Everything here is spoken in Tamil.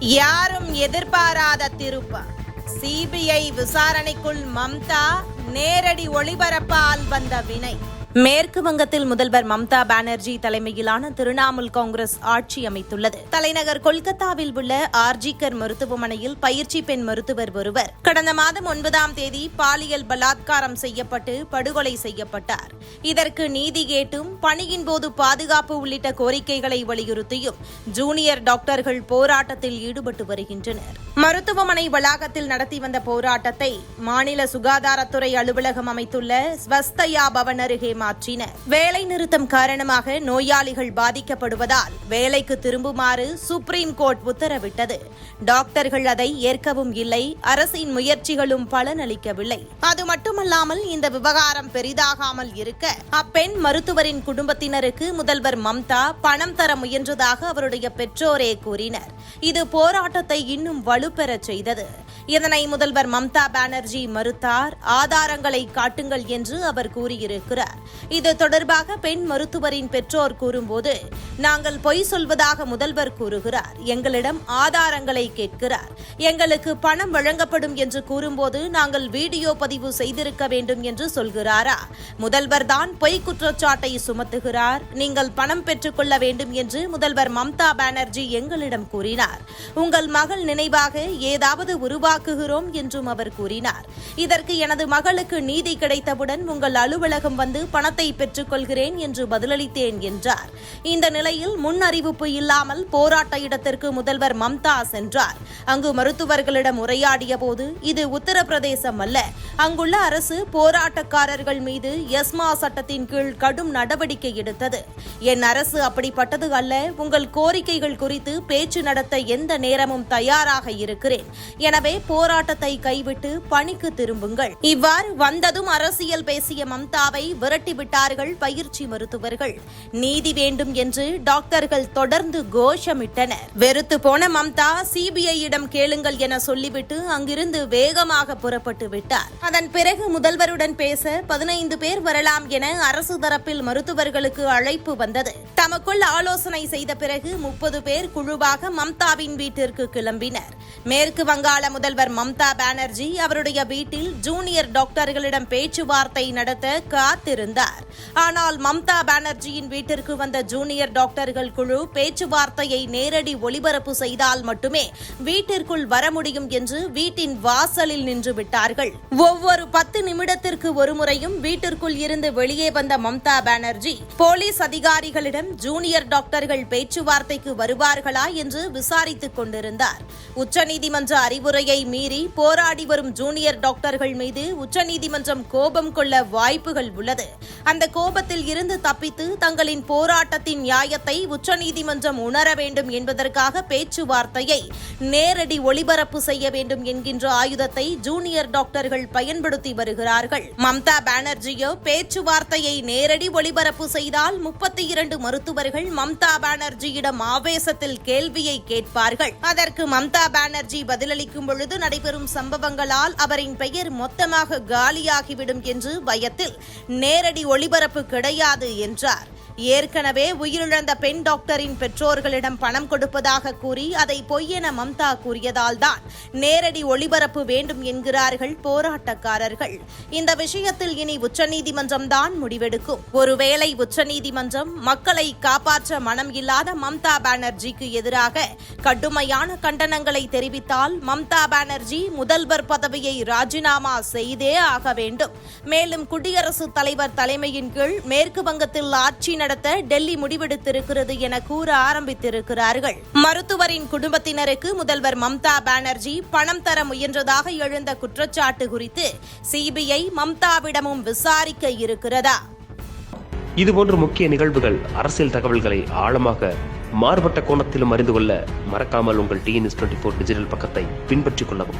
யாரும் எதிர்பாராத திருப்ப சிபிஐ விசாரணைக்குள் மம்தா நேரடி ஒளிபரப்பால் வந்த வினை. மேற்கு வங்கத்தில் முதல்வர் மம்தா பானர்ஜி தலைமையிலான திரிணாமுல் காங்கிரஸ் ஆட்சி அமைத்துள்ளது. தலைநகர் கொல்கத்தாவில் உள்ள ஆர்ஜிகர் மருத்துவமனையில் பயிற்சி பெண் மருத்துவர் ஒருவர் கடந்த மாதம் ஒன்பதாம் தேதி பாலியல் பலாத்காரம் செய்யப்பட்டு படுகொலை செய்யப்பட்டார். இதற்கு நீதி கேட்டும் பணியின் போது பாதுகாப்பு உள்ளிட்ட கோரிக்கைகளை வலியுறுத்தியும் ஜூனியர் டாக்டர்கள் போராட்டத்தில் ஈடுபட்டு வருகின்றனர். மருத்துவமனை வளாகத்தில் நடத்தி வந்த போராட்டத்தை மாநில சுகாதாரத்துறை அலுவலகம் அமைத்துள்ள ஸ்வஸ்தயா பவன் அருகே மாற்றினர் வேலை நிறுத்தம் காரணமாக நோயாளிகள் பாதிக்கப்படுவதால் வேலைக்கு திரும்புமாறு சுப்ரீம் கோர்ட் உத்தரவிட்டது. டாக்டர்கள் அதை ஏற்கவும் இல்லை அரசின் முயற்சிகளும் பலனளிக்கவில்லை. அது மட்டுமல்லாமல் இந்த விவகாரம் பெரிதாகாமல் இருக்க அப்பெண் மருத்துவரின் குடும்பத்தினருக்கு முதல்வர் மம்தா பணம் தர முயன்றதாக அவருடைய பெற்றோரே கூறினர். இது போராட்டத்தை இன்னும் வலுப்பெறச் செய்தது. இதனை முதல்வர் மம்தா பானர்ஜி மறுத்தார். ஆதாரங்களை காட்டுங்கள் என்று அவர் கூறியிருக்கிறார். இது தொடர்பாக பெண் மருத்துவரின் பெற்றோர் கூறும்போது நாங்கள் பொய் சொல்வதாக முதல்வர் கூறுகிறார். எங்களிடம் ஆதாரங்களை கேட்கிறார். எங்களுக்கு பணம் வழங்கப்படும் என்று கூறும்போது நாங்கள் வீடியோ பதிவு செய்திருக்க வேண்டும் என்று சொல்கிறாரா? முதல்வர் தான் பொய் குற்றச்சாட்டை சுமத்துகிறார். நீங்கள் பணம் பெற்றுக்கொள்ள வேண்டும் என்று முதல்வர் மம்தா பானர்ஜி எங்களிடம் கூறினார். உங்கள் மகள் நினைவாக ஏதாவது உருவாக உருவாக்குகிறோம் என்றும் அவர் கூறினார். இதற்கு எனது மகளுக்கு நீதி கிடைத்தவுடன் உங்கள் அலுவலகம் வந்து பணத்தை பெற்றுக்கொள்கிறேன் என்று பதிலளித்தேன் என்றார். இந்த நிலையில் முன் அறிவிப்பு இல்லாமல் போராட்ட இடத்திற்கு முதல்வர் மம்தா சென்றார். அங்கு மருத்துவர்களிடம் உரையாடிய போது இது உத்தரப்பிரதேசம் அல்ல. அங்குள்ள அரசு போராட்டக்காரர்கள் மீது எஸ்மா சட்டத்தின் கீழ் கடும் நடவடிக்கை எடுத்தது. என் அரசு அப்படிப்பட்டது அல்ல. உங்கள் கோரிக்கைகள் குறித்து பேச்சு நடத்த எந்த நேரமும் தயாராக இருக்கிறேன். எனவே போராட்டத்தை கைவிட்டு பணிக்கு திரும்புங்கள். இவ்வாறு வந்ததும் அரசியல் பேசிய மம்தாவை விரட்டிவிட்டார்கள் பயிற்சி மருத்துவர்கள். நீதி வேண்டும் என்று டாக்டர்கள் தொடர்ந்து கோஷமிட்டனர். வெறுத்து போன மம்தா சிபிஐயிடம் கேளுங்கள் என சொல்லிவிட்டு அங்கிருந்து வேகமாக புறப்பட்டு விட்டார். அதன் பிறகு முதல்வருடன் பேச பதினைந்து பேர் வரலாம் என அரசு தரப்பில் மருத்துவர்களுக்கு அழைப்பு வந்தது. தமக்குள் ஆலோசனை செய்த பிறகு முப்பது பேர் குழுவாக மம்தாவின் வீட்டிற்கு கிளம்பினர். மேற்கு வங்காள முதல்வர் மம்தா பானர்ஜி அவருடைய வீட்டில் ஜூனியர் டாக்டர்களிடம் பேச்சுவார்த்தை நடத்த காத்திருந்தார். ஆனால் மம்தா பானர்ஜியின் வீட்டிற்கு வந்த ஜூனியர் டாக்டர்கள் குழு பேச்சுவார்த்தையை நேரடி ஒளிபரப்பு செய்தால் மட்டுமே வீட்டிற்குள் வர முடியும் என்று வீட்டின் வாசலில் நின்று விட்டார்கள். ஒவ்வொரு பத்து நிமிடத்திற்கு ஒரு முறையும் வீட்டிற்குள் இருந்து வெளியே வந்த மம்தா பானர்ஜி போலீஸ் அதிகாரிகளிடம் ஜூனியர் டாக்டர்கள் பேச்சுவார்த்தைக்கு வருவார்களா? என்று விசாரித்துக் கொண்டிருந்தார். உச்சநீதிமன்ற அறிவுரையை மீறி போராடி வரும் ஜூனியர் டாக்டர்கள் மீது உச்சநீதிமன்றம் கோபம் கொள்ள வாய்ப்புகள் உள்ளது. அந்த கோபத்தில் இருந்து தப்பித்து தங்களின் போராட்டத்தின் நியாயத்தை உச்சநீதிமன்றம் உணர வேண்டும் என்பதற்காக பேச்சுவார்த்தையை நேரடி ஒளிபரப்பு செய்ய வேண்டும் என்கின்ற ஆயுதத்தை ஜூனியர் டாக்டர்கள் பயன்படுத்தி வருகிறார்கள். மம்தா பானர்ஜியோ பேச்சுவார்த்தையை நேரடி ஒளிபரப்பு செய்தால் முப்பத்தி இரண்டு மருத்துவர்கள் மம்தா பானர்ஜியிடம் ஆவேசத்தில் கேள்வியை கேட்பார்கள். அதற்கு மம்தா பானர்ஜி பதிலளிக்கும் பொழுது நடைபெறும் சம்பவங்களால் அவரின் பெயர் மொத்தமாக காலியாகிவிடும் என்று பயத்தில் நேரடி ஒளிபரப்பு கிடையாது என்றார். ஏற்கனவே உயிரிழந்த பெண் டாக்டரின் பெற்றோர்களிடம் பணம் கொடுப்பதாக கூறி அதை பொய்யென மம்தா கூறியதால் தான் நேரடி ஒளிபரப்பு வேண்டும் என்கிறார்கள் போராட்டக்காரர்கள். இந்த விஷயத்தில் இனி உச்சநீதிமன்றம் தான் முடிவெடுக்கும். ஒருவேளை உச்சநீதிமன்றம் மக்களை காப்பாற்ற மனம் இல்லாத மம்தா பானர்ஜிக்கு எதிராக கடுமையான கண்டனங்களை தெரிவித்தால் மம்தா பானர்ஜி முதல்வர் பதவியை ராஜினாமா செய்தே ஆக வேண்டும். மேலும் குடியரசுத் தலைவர் தலைமையின் கீழ் மேற்கு வங்கத்தில் ஆட்சி நடத்த டெல்லி முடிவெடுத்திருக்கிறது என கூற ஆரம்பித்திருக்கிறார்கள். மருத்துவரின் குடும்பத்தினருக்கு முதல்வர் மம்தா பானர்ஜி பணம் தர முயன்றதாக எழுந்த குற்றச்சாட்டு குறித்து சிபிஐ மம்தாவிடமும் விசாரிக்க இருக்கிறதா? இதுபோன்ற முக்கிய நிகழ்வுகள் அரசியல் தகவல்களை ஆழமாக மாறுபட்ட கோணத்திலும் அறிந்து கொள்ள மறக்காமல் உங்கள் டிஎன்எஸ் டுவெண்ட்டி ஃபோர் டிஜிட்டல் பக்கத்தை பின்பற்றிக் கொள்ளவும்.